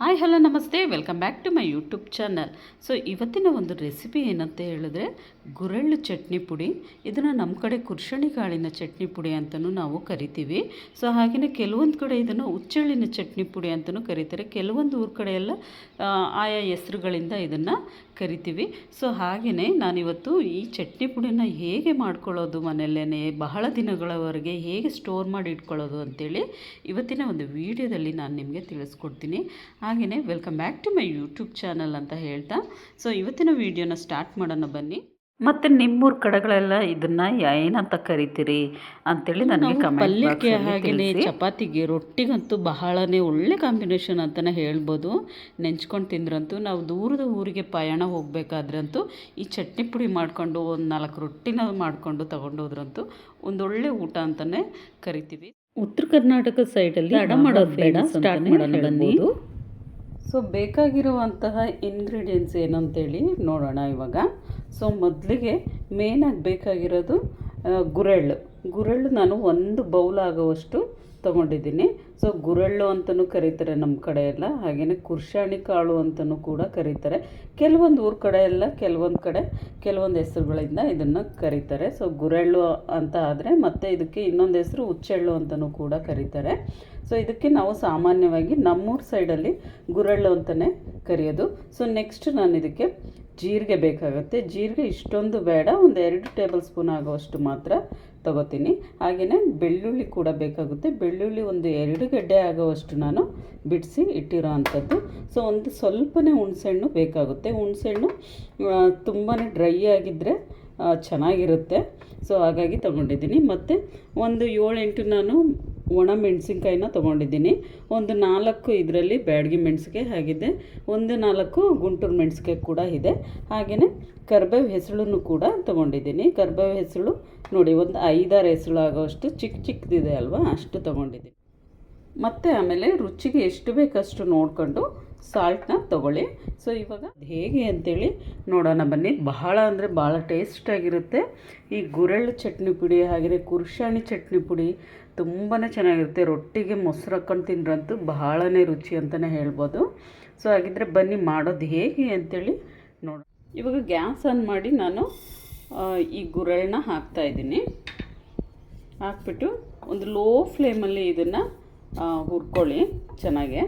Hi hello ನಮಸ್ತೆ. Welcome back to my YouTube channel so ಇವತ್ತಿನ ಒಂದು ರೆಸಿಪಿ ಏನಂತ ಹೇಳಿದ್ರೆ ಗುರೆಳ್ಳು ಚಟ್ನಿ ಪುಡಿ. ಇದನ್ನು ನಮ್ಮ ಕಡೆ ಕುರ್ಷಣಿ ಕಾಳಿನ ಚಟ್ನಿ ಪುಡಿ ಅಂತಲೂ ನಾವು ಕರಿತೀವಿ. ಸೊ ಹಾಗೆಯೇ ಕೆಲವೊಂದು ಕಡೆ ಇದನ್ನು ಹುಚ್ಚೆಳ್ಳಿನ ಚಟ್ನಿ ಪುಡಿ ಅಂತಲೂ ಕರೀತಾರೆ. ಕೆಲವೊಂದು ಊರ ಕಡೆ ಎಲ್ಲ ಆ, ಆಯಾ ಹೆಸರುಗಳಿಂದ ಇದನ್ನು ಕರಿತೀವಿ. ಸೊ ಹಾಗೆಯೇ ನಾನಿವತ್ತು ಈ ಚಟ್ನಿ ಪುಡಿನ ಹೇಗೆ ಮಾಡ್ಕೊಳ್ಳೋದು ಮನೆಯಲ್ಲೇ ಬಹಳ ದಿನಗಳವರೆಗೆ ಹೇಗೆ ಸ್ಟೋರ್ ಮಾಡಿ ಇಟ್ಕೊಳ್ಳೋದು ಅಂತೇಳಿ ಇವತ್ತಿನ ಒಂದು ವಿಡಿಯೋದಲ್ಲಿ ನಾನು ನಿಮಗೆ ತಿಳಿಸ್ಕೊಡ್ತೀನಿ. ಹಾಗೆಯೇ welcome back to my YouTube channel ಅಂತ ಹೇಳ್ತಾ. ಸೊ ಇವತ್ತಿನ ವಿಡಿಯೋನ ಸ್ಟಾರ್ಟ್ ಮಾಡೋಣ ಬನ್ನಿ. ಮತ್ತೆ ನಿಮ್ಮೂರ ಕಡೆಗಳೆಲ್ಲ ಇದನ್ನ ಏನಂತ ಕರಿತೀರಿ ಅಂತೇಳಿ ನನಗೆ ಪಲ್ಯಕ್ಕೆ ಹಾಗೆಯೇ ಚಪಾತಿಗೆ ರೊಟ್ಟಿಗಂತೂ ಬಹಳನೇ ಒಳ್ಳೆ ಕಾಂಬಿನೇಷನ್ ಅಂತಲೇ ಹೇಳ್ಬೋದು. ನೆಂಚ್ಕೊಂಡು ತಿಂದ್ರಂತೂ ನಾವು ದೂರದ ಊರಿಗೆ ಪಯಣ ಹೋಗ್ಬೇಕಾದ್ರಂತೂ ಈ ಚಟ್ನಿ ಪುಡಿ ಮಾಡಿಕೊಂಡು ಒಂದು ನಾಲ್ಕು ರೊಟ್ಟಿನ ಮಾಡಿಕೊಂಡು ತಗೊಂಡೋದ್ರಂತೂ ಒಂದೊಳ್ಳೆ ಊಟ ಅಂತಲೇ ಕರಿತೀವಿ. ಉತ್ತರ ಕರ್ನಾಟಕ ಸೈಡಲ್ಲಿ ಅಡ ಮಾಡೋದು ಬೇಡ ಸ್ಟಾರ್ಟ್ ಮಾಡೋಣ ಬನ್ನಿ. ಸೊ ಬೇಕಾಗಿರುವಂತಹ ಇಂಗ್ರೀಡಿಯೆಂಟ್ಸ್ ಏನಂತೇಳಿ ನೋಡೋಣ ಇವಾಗ. ಸೊ ಮೊದಲಿಗೆ ಮೇನಾಗಿ ಬೇಕಾಗಿರೋದು ಗುರೆಳ್ಳು. ಗುರೆಳ್ಳು ನಾನು ಒಂದು ಬೌಲ್ ಆಗುವಷ್ಟು ತೊಗೊಂಡಿದ್ದೀನಿ. ಸೊ ಗುರೆಳ್ಳು ಅಂತಲೂ ಕರೀತಾರೆ ನಮ್ಮ ಕಡೆ ಎಲ್ಲ. ಹಾಗೆಯೇ ಕುರ್ಷಾಣಿ ಕಾಳು ಅಂತಲೂ ಕೂಡ ಕರೀತಾರೆ. ಕೆಲವೊಂದು ಊರ ಕಡೆ ಎಲ್ಲ, ಕೆಲವೊಂದು ಕಡೆ, ಕೆಲವೊಂದು ಹೆಸರುಗಳಿಂದ ಇದನ್ನು ಕರೀತಾರೆ. ಸೊ ಗುರೆಳ್ಳು ಅಂತ ಆದರೆ ಮತ್ತು ಇದಕ್ಕೆ ಇನ್ನೊಂದು ಹೆಸರು ಹುಚ್ಚೆಳ್ಳು ಅಂತಲೂ ಕೂಡ ಕರೀತಾರೆ. ಸೊ ಇದಕ್ಕೆ ನಾವು ಸಾಮಾನ್ಯವಾಗಿ ನಮ್ಮೂರ ಸೈಡಲ್ಲಿ ಗುರೆಳ್ಳು ಅಂತಲೇ ಕರೆಯೋದು. ಸೊ ನೆಕ್ಸ್ಟ್ ನಾನು ಇದಕ್ಕೆ ಜೀರಿಗೆ ಬೇಕಾಗುತ್ತೆ. ಜೀರಿಗೆ ಇಷ್ಟೊಂದು ಬೇಡ. ಒಂದು ಎರಡು ಟೇಬಲ್ ಸ್ಪೂನ್ ಆಗುವಷ್ಟು ಮಾತ್ರ ತಗೋತೀನಿ. ಹಾಗೆಯೇ ಬೆಳ್ಳುಳ್ಳಿ ಕೂಡ ಬೇಕಾಗುತ್ತೆ. ಬೆಳ್ಳುಳ್ಳಿ ಒಂದು ಎರಡು ಗಡ್ಡೆ ಆಗುವಷ್ಟು ನಾನು ಬಿಡಿಸಿ ಇಟ್ಟಿರೋ ಅಂಥದ್ದು. ಸೊ, ಒಂದು ಸ್ವಲ್ಪನೇ ಹುಣಸೆಹಣ್ಣು ಬೇಕಾಗುತ್ತೆ. ಹುಣಸೆಹಣ್ಣು ತುಂಬಾ ಡ್ರೈ ಆಗಿದ್ದರೆ ಚೆನ್ನಾಗಿರುತ್ತೆ. ಸೊ, ಹಾಗಾಗಿ ತೊಗೊಂಡಿದ್ದೀನಿ. ಮತ್ತು ಒಂದು ಏಳೆಂಟು ನಾನು ಒಣ ಮೆಣಸಿನ್ಕಾಯಿನ ತೊಗೊಂಡಿದ್ದೀನಿ. ಒಂದು ನಾಲ್ಕು ಇದರಲ್ಲಿ ಬ್ಯಾಡಗಿ ಮೆಣಸಿಕಾಯಿ ಆಗಿದೆ. ಒಂದು ನಾಲ್ಕು ಗುಂಟೂರು ಮೆಣಸಿಕಾಯಿ ಕೂಡ ಇದೆ. ಹಾಗೆಯೇ ಕರ್ಬೇವು ಹೆಸಳನ್ನು ಕೂಡ ತೊಗೊಂಡಿದ್ದೀನಿ. ಕರ್ಬೇವು ಹೆಸಳು ನೋಡಿ, ಒಂದು ಐದಾರು ಹೆಸಳು ಆಗೋಷ್ಟು ಚಿಕ್ಕ ಚಿಕ್ಕದಿದೆ ಅಲ್ವಾ? ಅಷ್ಟು ತೊಗೊಂಡಿದ್ದೀನಿ. ಮತ್ತು ಆಮೇಲೆ ರುಚಿಗೆ ಎಷ್ಟು ಬೇಕಷ್ಟು ನೋಡಿಕೊಂಡು ಸಾಲ್ಟ್ನ ತಗೊಳ್ಳಿ. ಸೊ ಇವಾಗ ಹೇಗೆ ಅಂತೇಳಿ ನೋಡೋಣ ಬನ್ನಿ. ಬಹಳ ಅಂದರೆ ಭಾಳ ಟೇಸ್ಟಾಗಿರುತ್ತೆ ಈ ಗುರೆಳ್ಳು ಚಟ್ನಿ ಪುಡಿ ಹಾಗೆಯೇ ಕುರ್ಷಾಣಿ ಚಟ್ನಿ ಪುಡಿ ತುಂಬಾ ಚೆನ್ನಾಗಿರುತ್ತೆ. ರೊಟ್ಟಿಗೆ ಮೊಸರು ಹಾಕ್ಕೊಂಡು ತಿಂದ್ರಂತೂ ಬಹಳನೇ ರುಚಿ ಅಂತಲೇ ಹೇಳ್ಬೋದು. ಸೊ ಹಾಗಿದ್ರೆ ಬನ್ನಿ ಮಾಡೋದು ಹೇಗೆ ಅಂತೇಳಿ ನೋಡೋಣ ಇವಾಗ ಗ್ಯಾಸ್ ಆನ್ ಮಾಡಿ ನಾನು ಈ ಗುರೆಳ್ಳನ್ನ ಹಾಕ್ತಾಯಿದ್ದೀನಿ ಹಾಕ್ಬಿಟ್ಟು ಒಂದು ಲೋ ಫ್ಲೇಮಲ್ಲಿ ಇದನ್ನು ಹುರ್ಕೊಳ್ಳಿ ಚೆನ್ನಾಗೆ.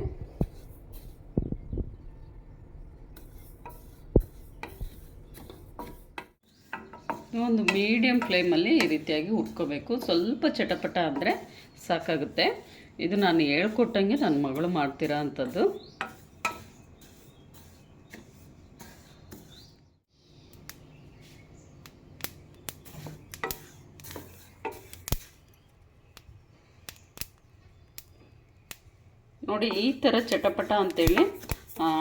ಒಂದು ಮೀಡಿಯಮ್ ಫ್ಲೇಮಲ್ಲಿ ಈ ರೀತಿಯಾಗಿ ಉಟ್ಕೋಬೇಕು. ಸ್ವಲ್ಪ ಚಟಪಟ ಅಂದರೆ ಸಾಕಾಗುತ್ತೆ. ಇದು ನಾನು ಹೇಳ್ಕೊಟ್ಟಂಗೆ ನನ್ನ ಮಗಳು ಮಾಡ್ತೀರಾ ಅಂಥದ್ದು ನೋಡಿ ಈ ಥರ ಚಟಪಟ ಅಂತೇಳಿ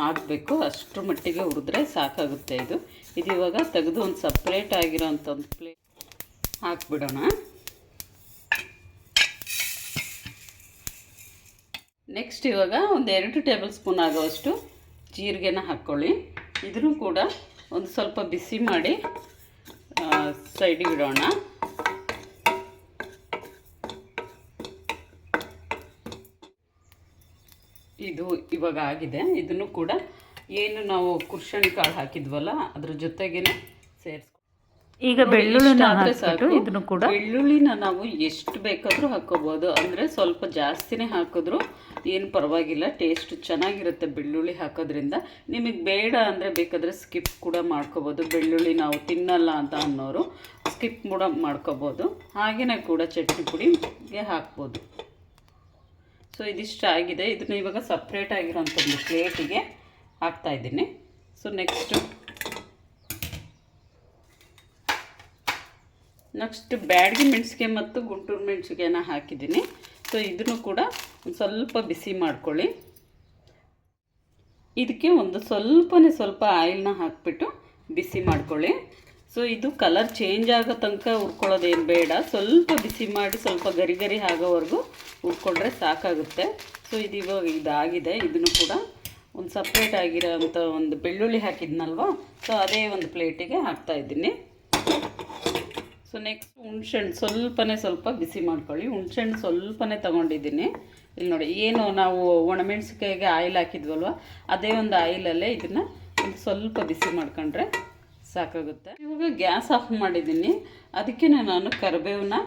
ಆಗಬೇಕು ಅಷ್ಟರ ಮಟ್ಟಿಗೆ ಹುರಿದ್ರೆ ಸಾಕಾಗುತ್ತೆ ಇದು. ಇದು ಇವಾಗ ತೆಗೆದು ಒಂದು ಸಪ್ರೇಟ್ ಆಗಿರೋಂಥ ಒಂದು ಪ್ಲೇಟ್ ಹಾಕ್ಬಿಡೋಣ. ನೆಕ್ಸ್ಟ್ ಇವಾಗ ಒಂದು ಎರಡು ಟೇಬಲ್ ಸ್ಪೂನ್ ಆಗೋವಷ್ಟು ಜೀರಿಗೆನ ಹಾಕ್ಕೊಳ್ಳಿ ಇದನ್ನು ಕೂಡ ಒಂದು ಸ್ವಲ್ಪ ಬಿಸಿ ಮಾಡಿ ಸೈಡಿಗೆ ಇಡೋಣ ಇದು ಇವಾಗ ಆಗಿದೆ. ಇದನ್ನು ಕೂಡ ಏನು ನಾವು ಕುರ್ಷಣಿ ಕಾಳು ಹಾಕಿದ್ವಲ್ಲ ಅದ್ರ ಜೊತೆಗೇನೆ ಸೇರಿಸ್ಕೊ ಈಗ ಬೆಳ್ಳುಳ್ಳಿ ಸಾಕು. ಇದನ್ನು ಕೂಡ ಬೆಳ್ಳುಳ್ಳಿನ ನಾವು ಎಷ್ಟು ಬೇಕಾದರೂ ಹಾಕೋಬೋದು. ಅಂದರೆ ಸ್ವಲ್ಪ ಜಾಸ್ತಿನೇ ಹಾಕಿದ್ರು ಏನು ಪರವಾಗಿಲ್ಲ ಟೇಸ್ಟ್ ಚೆನ್ನಾಗಿರುತ್ತೆ ಬೆಳ್ಳುಳ್ಳಿ ಹಾಕೋದ್ರಿಂದ. ನಿಮಗೆ ಬೇಡ ಅಂದರೆ ಬೇಕಾದರೆ ಸ್ಕಿಪ್ ಕೂಡ ಮಾಡ್ಕೋಬೋದು. ಬೆಳ್ಳುಳ್ಳಿ ನಾವು ತಿನ್ನಲ್ಲ ಅಂತ ಅನ್ನೋರು ಸ್ಕಿಪ್ ಕೂಡ ಮಾಡ್ಕೋಬೋದು. ಹಾಗೆಯೇ ಕೂಡ ಚಟ್ನಿ ಪುಡಿಗೆ ಹಾಕ್ಬೋದು. ಸೊ ಇದಿಷ್ಟು ಆಗಿದೆ. ಇದನ್ನು ಇವಾಗ ಸಪ್ರೇಟ್ ಆಗಿರೋಂಥ ಒಂದು ಪ್ಲೇಟಿಗೆ ಹಾಕ್ತಾಯಿದ್ದೀನಿ ಸೊ ನೆಕ್ಸ್ಟು ನೆಕ್ಸ್ಟ್ ಬ್ಯಾಡಗಿ ಮೆಣಸಿಗೆ ಮತ್ತು ಗುಂಟೂರು ಮೆಣಸಿಗೆನ ಹಾಕಿದ್ದೀನಿ. ಸೊ ಇದನ್ನು ಕೂಡ ಒಂದು ಸ್ವಲ್ಪ ಬಿಸಿ ಮಾಡ್ಕೊಳ್ಳಿ. ಇದಕ್ಕೆ ಒಂದು ಸ್ವಲ್ಪನೇ ಸ್ವಲ್ಪ ಆಯಿಲ್ನ ಹಾಕ್ಬಿಟ್ಟು ಬಿಸಿ ಮಾಡ್ಕೊಳ್ಳಿ. ಸೊ ಇದು ಕಲರ್ ಚೇಂಜ್ ಆಗೋ ತನಕ ಉರ್ಕೊಳ್ಳೋದೇನು ಬೇಡ. ಸ್ವಲ್ಪ ಬಿಸಿ ಮಾಡಿ ಸ್ವಲ್ಪ ಗರಿ ಗರಿ ಆಗೋವರೆಗೂ ಉರ್ಕೊಂಡ್ರೆ ಸಾಕಾಗುತ್ತೆ. ಸೊ ಇದು ಇವಾಗ ಇದಾಗಿದೆ. ಇದನ್ನು ಕೂಡ ಒಂದು ಸಪ್ರೇಟ್ ಆಗಿರೋ ಅಂಥ ಒಂದು ಬೆಳ್ಳುಳ್ಳಿ ಹಾಕಿದ್ನಲ್ವ? ಸೊ ಅದೇ ಒಂದು ಪ್ಲೇಟಿಗೆ ಹಾಕ್ತಾಯಿದ್ದೀನಿ ಸೊ ನೆಕ್ಸ್ಟ್ ಹುಣ್ಸೆಹಣ್ಣು ಸ್ವಲ್ಪನೇ ಸ್ವಲ್ಪ ಬಿಸಿ ಮಾಡ್ಕೊಳ್ಳಿ. ಹುಣ್ಸೆಹಣ್ಣು ಸ್ವಲ್ಪನೇ ತೊಗೊಂಡಿದ್ದೀನಿ. ಇಲ್ಲಿ ನೋಡಿ, ಏನು ನಾವು ಒಣಮೆಣಸಿಕಾಯಿಗೆ ಆಯಿಲ್ ಹಾಕಿದ್ವಲ್ವ, ಅದೇ ಒಂದು ಆಯಿಲಲ್ಲೇ ಇದನ್ನು ಒಂದು ಸ್ವಲ್ಪ ಬಿಸಿ ಮಾಡ್ಕೊಂಡ್ರೆ ಸಾಕಾಗುತ್ತೆ. ಇವಾಗ ಗ್ಯಾಸ್ ಆಫ್ ಮಾಡಿದ್ದೀನಿ. ಅದಕ್ಕೆ ನಾನು ಕರಿಬೇವನ್ನ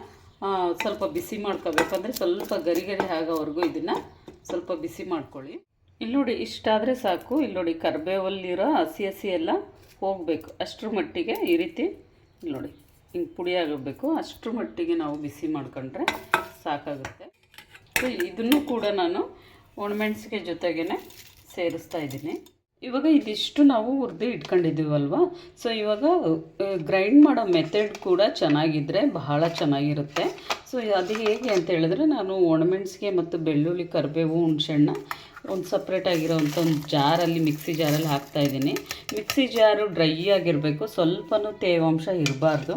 ಸ್ವಲ್ಪ ಬಿಸಿ ಮಾಡ್ಕೋಬೇಕು. ಅಂದರೆ ಸ್ವಲ್ಪ ಗರಿ ಗರಿ ಆಗೋವರೆಗೂ ಇದನ್ನು ಸ್ವಲ್ಪ ಬಿಸಿ ಮಾಡ್ಕೊಳ್ಳಿ. ಇಲ್ಲಿ ನೋಡಿ, ಇಷ್ಟಾದರೆ ಸಾಕು. ಇಲ್ಲಿ ನೋಡಿ, ಕರಿಬೇವಲ್ಲಿರೋ ಹಸಿ ಹಸಿ ಎಲ್ಲ ಹೋಗಬೇಕು. ಅಷ್ಟರ ಮಟ್ಟಿಗೆ ಈ ರೀತಿ ಇಲ್ಲಿ ನೋಡಿ, ಹಿಂಗೆ ಪುಡಿ ಆಗಬೇಕು ಅಷ್ಟರ ಮಟ್ಟಿಗೆ ನಾವು ಬಿಸಿ ಮಾಡ್ಕೊಂಡ್ರೆ ಸಾಕಾಗುತ್ತೆ. ಸೊ ಇದನ್ನು ಕೂಡ ನಾನು ಒಣಮೆಣಸಿಗೆ ಜೊತೆಗೇ ಸೇರಿಸ್ತಾ ಇದ್ದೀನಿ. ಇವಾಗ ಇದಿಷ್ಟು ನಾವು ಹುರಿದು ಇಟ್ಕೊಂಡಿದ್ದೀವಲ್ವ? ಸೊ ಇವಾಗ ಗ್ರೈಂಡ್ ಮಾಡೋ ಮೆಥಡ್ ಕೂಡ ಚೆನ್ನಾಗಿದ್ದರೆ ಬಹಳ ಚೆನ್ನಾಗಿರುತ್ತೆ. ಸೊ ಅದು ಹೇಗೆ ಅಂತ ಹೇಳಿದ್ರೆ ನಾನು ಒಣಮೆಣಸಿಗೆ ಮತ್ತು ಬೆಳ್ಳುಳ್ಳಿ, ಕರಿಬೇವು ಹುಣಸೆಣ್ಣ ಒಂದು ಸಪ್ರೇಟಾಗಿರೋವಂಥ ಒಂದು ಜಾರಲ್ಲಿ, ಮಿಕ್ಸಿ ಜಾರಲ್ಲಿ ಹಾಕ್ತಾಯಿದ್ದೀನಿ ಮಿಕ್ಸಿ ಜಾರು ಡ್ರೈ ಆಗಿರಬೇಕು. ಸ್ವಲ್ಪನೂ ತೇವಾಂಶ ಇರಬಾರ್ದು.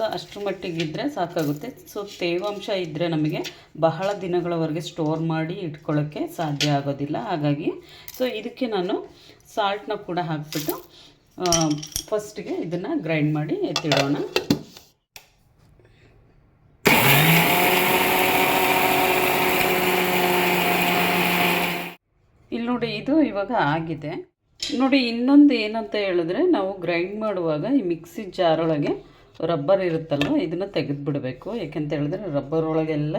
ಸೊ ಅಷ್ಟರ ಮಟ್ಟಿಗಿದ್ದರೆ ಸಾಕಾಗುತ್ತೆ. ಸೊ ತೇವಾಂಶ ಇದ್ದರೆ ನಮಗೆ ಬಹಳ ದಿನಗಳವರೆಗೆ ಸ್ಟೋರ್ ಮಾಡಿ ಇಟ್ಕೊಳ್ಳೋಕ್ಕೆ ಸಾಧ್ಯ ಆಗೋದಿಲ್ಲ. ಹಾಗಾಗಿ ಸೊ ಇದಕ್ಕೆ ನಾನು ಸಾಲ್ಟ್ನ ಕೂಡ ಹಾಕ್ಬಿಟ್ಟು ಫಸ್ಟ್ಗೆ ಇದನ್ನು ಗ್ರೈಂಡ್ ಮಾಡಿ ಎತ್ತಿಡೋಣ. ಇಲ್ಲಿ ನೋಡಿ, ಇದು ಇವಾಗ ಆಗಿದೆ. ನೋಡಿ, ಇನ್ನೊಂದು ಏನಂತ ಹೇಳಿದ್ರೆ, ನಾವು ಗ್ರೈಂಡ್ ಮಾಡುವಾಗ ಈ ಮಿಕ್ಸಿ ಜಾರೊಳಗೆ ರಬ್ಬರ್ ಇರುತ್ತಲ್ಲ, ಇದನ್ನು ತೆಗೆದುಬಿಡಬೇಕು. ಯಾಕೆಂತ ಹೇಳಿದ್ರೆ ರಬ್ಬರ್ ಒಳಗೆಲ್ಲ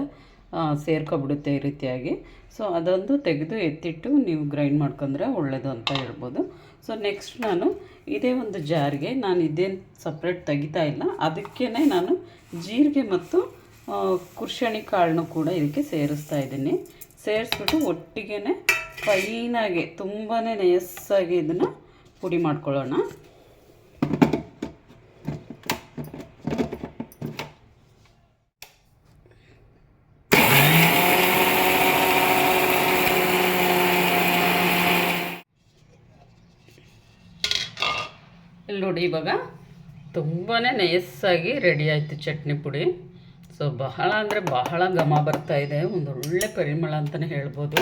ಸೇರ್ಕೊಬಿಡುತ್ತೆ ಈ ರೀತಿಯಾಗಿ. ಸೊ ಅದೊಂದು ತೆಗೆದು ಎತ್ತಿಟ್ಟು ನೀವು ಗ್ರೈಂಡ್ ಮಾಡ್ಕೊಂಡ್ರೆ ಒಳ್ಳೆಯದು ಅಂತ ಹೇಳ್ಬೋದು. ಸೊ ನೆಕ್ಸ್ಟ್ ನಾನು ಇದೇ ಒಂದು ಜಾರಿಗೆ ನಾನು ಇದೇನು ಸಪ್ರೇಟ್ ತೆಗಿತಾ ಇಲ್ಲ. ಅದಕ್ಕೇ ನಾನು ಜೀರಿಗೆ ಮತ್ತು ಕುರ್ಷಣಿ ಕಾಳನ್ನು ಕೂಡ ಇದಕ್ಕೆ ಸೇರಿಸ್ತಾ ಇದ್ದೀನಿ. ಸೇರಿಸ್ಬಿಟ್ಟು ಒಟ್ಟಿಗೆ ಫೈನಾಗಿ ತುಂಬಾ ನಯಸ್ಸಾಗಿ ಇದನ್ನು ಪುಡಿ ಮಾಡ್ಕೊಳ್ಳೋಣ. ನೋಡಿ ಇವಾಗ ತುಂಬಾ ನಯಸ್ಸಾಗಿ ರೆಡಿ ಆಯಿತು ಚಟ್ನಿ ಪುಡಿ. ಸೊ ಬಹಳ ಅಂದರೆ ಬಹಳ ಘಮ ಬರ್ತಾ ಇದೆ, ಒಂದು ಒಳ್ಳೆ ಪರಿಮಳ ಅಂತಲೇ ಹೇಳ್ಬೋದು.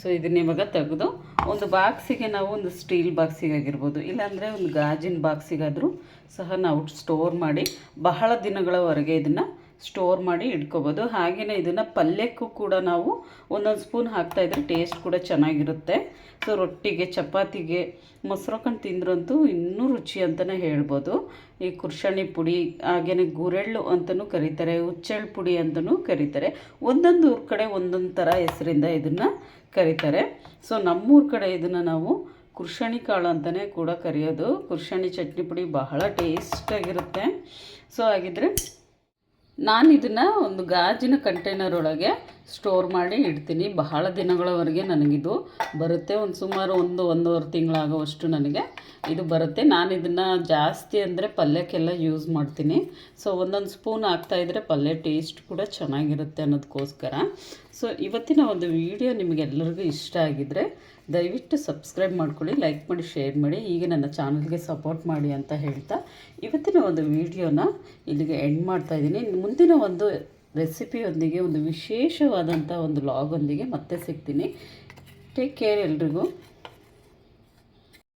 ಸೊ ಇದನ್ನ ಇವಾಗ ತೆಗೆದು ಒಂದು ಬಾಕ್ಸಿಗೆ ನಾವು ಒಂದು ಸ್ಟೀಲ್ ಬಾಕ್ಸಿಗೆ ಆಗಿರ್ಬೋದು, ಇಲ್ಲಾಂದರೆ ಒಂದು ಗಾಜಿನ ಬಾಕ್ಸಿಗಾದರೂ ಸಹ ನಾವು ಸ್ಟೋರ್ ಮಾಡಿ ಬಹಳ ದಿನಗಳವರೆಗೆ ಇದನ್ನು ಸ್ಟೋರ್ ಮಾಡಿ ಇಟ್ಕೋಬೋದು. ಹಾಗೆಯೇ ಇದನ್ನು ಪಲ್ಯಕ್ಕೂ ಕೂಡ ನಾವು ಒಂದೊಂದು ಸ್ಪೂನ್ ಹಾಕ್ತಾಯಿದ್ರೆ ಟೇಸ್ಟ್ ಕೂಡ ಚೆನ್ನಾಗಿರುತ್ತೆ. ಸೊ ರೊಟ್ಟಿಗೆ, ಚಪಾತಿಗೆ ಮೊಸರು ಹಾಕೊಂಡು ತಿಂದ್ರಂತೂ ಇನ್ನೂ ರುಚಿ ಅಂತಲೇ ಹೇಳ್ಬೋದು. ಈ ಕುರ್ಷಣಿ ಪುಡಿ ಹಾಗೆಯೇ ಗುರೆಳ್ಳು ಅಂತಲೂ ಕರೀತಾರೆ ಹುಚ್ಚೆಳ್ಳು ಪುಡಿ ಅಂತಲೂ ಕರೀತಾರೆ. ಒಂದೊಂದು ಊರ ಕಡೆ ಒಂದೊಂದು ಥರ ಹೆಸರಿಂದ ಇದನ್ನು ಕರೀತಾರೆ. ಸೊ ನಮ್ಮೂರ ಕಡೆ ಇದನ್ನು ನಾವು ಕುರ್ಷಣಿ ಕಾಳು ಅಂತಲೇ ಕೂಡ ಕರೆಯೋದು. ಕುರ್ಷಣಿ ಚಟ್ನಿ ಪುಡಿ ಬಹಳ ಟೇಸ್ಟಾಗಿರುತ್ತೆ ಸೊ ಹಾಗಿದ್ರೆ ನಾನು ಇದನ್ನು ಒಂದು ಗಾಜಿನ ಕಂಟೈನರ್ ಒಳಗೆ ಸ್ಟೋರ್ ಮಾಡಿ ಇಡ್ತೀನಿ. ಬಹಳ ದಿನಗಳವರೆಗೆ ನನಗಿದು ಬರುತ್ತೆ. ಒಂದು ಸುಮಾರು ಒಂದು, ಒಂದೂವರೆ ತಿಂಗಳಾಗುವಷ್ಟು ನನಗೆ ಇದು ಬರುತ್ತೆ. ನಾನು ಇದನ್ನು ಜಾಸ್ತಿ ಅಂದರೆ ಪಲ್ಯಕ್ಕೆಲ್ಲ ಯೂಸ್ ಮಾಡ್ತೀನಿ. ಸೊ ಒಂದೊಂದು ಸ್ಪೂನ್ ಹಾಕ್ತಾಯಿದ್ರೆ ಪಲ್ಯ ಟೇಸ್ಟ್ ಕೂಡ ಚೆನ್ನಾಗಿರುತ್ತೆ ಅನ್ನೋದಕ್ಕೋಸ್ಕರ ಸೊ ಇವತ್ತಿನ ಒಂದು ವಿಡಿಯೋ ನಿಮಗೆಲ್ಲರಿಗೂ ಇಷ್ಟ ಆಗಿದ್ದರೆ ದಯವಿಟ್ಟು ಸಬ್ಸ್ಕ್ರೈಬ್ ಮಾಡ್ಕೊಳ್ಳಿ, ಲೈಕ್ ಮಾಡಿ, ಶೇರ್ ಮಾಡಿ ಹೀಗೆ ನನ್ನ ಚಾನಲ್ಗೆ ಸಪೋರ್ಟ್ ಮಾಡಿ ಅಂತ ಹೇಳ್ತಾ ಇವತ್ತಿನ ಒಂದು ವಿಡಿಯೋನ ಇಲ್ಲಿಗೆ ಎಂಡ್ ಮಾಡ್ತಾ ಇದ್ದೀನಿ. ಮುಂದಿನ ಒಂದು ರೆಸಿಪಿಯೊಂದಿಗೆ, ಒಂದು ವಿಶೇಷವಾದಂಥ ಒಂದು ಲಾಗೊಂದಿಗೆ ಮತ್ತೆ ಸಿಗ್ತೀನಿ. ಟೇಕ್ ಕೇರ್ ಎಲ್ರಿಗೂ.